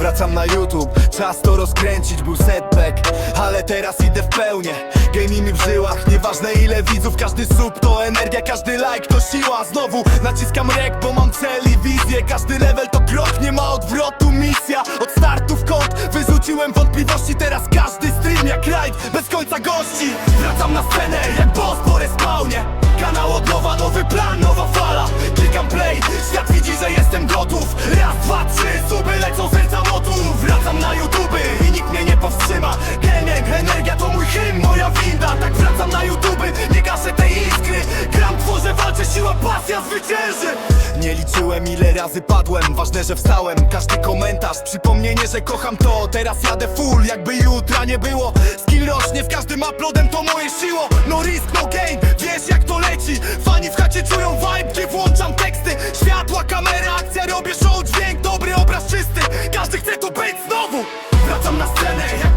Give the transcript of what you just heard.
Wracam na YouTube, czas to rozkręcić, był setback Ale teraz idę w pełnię, mi w żyłach Nieważne ile widzów, każdy sub to energia Każdy like to siła, znowu naciskam rek Bo mam cel i wizję, każdy level to krok Nie ma odwrotu, misja, od startu w kąt Wyrzuciłem wątpliwości, teraz każdy dwa, trzy, suby lecą serca motów Wracam na YouTube i nikt mnie nie powstrzyma. Gaming, energia to mój hymn, moja winda. Tak wracam na YouTube, nie gaszę tej iskry. Gram, tworzę, walczę, siła, pasja zwycięży. Nie liczyłem ile razy padłem, ważne, że wstałem. Każdy komentarz, przypomnienie, że kocham to. Teraz jadę full, jakby jutra nie było. Skill rośnie, z każdym uploadem to moje siło. No risk, no gain, wiesz jak to leci. Fani w chacie czują vibe, gdy włączam teksty znowu Wracam na scenę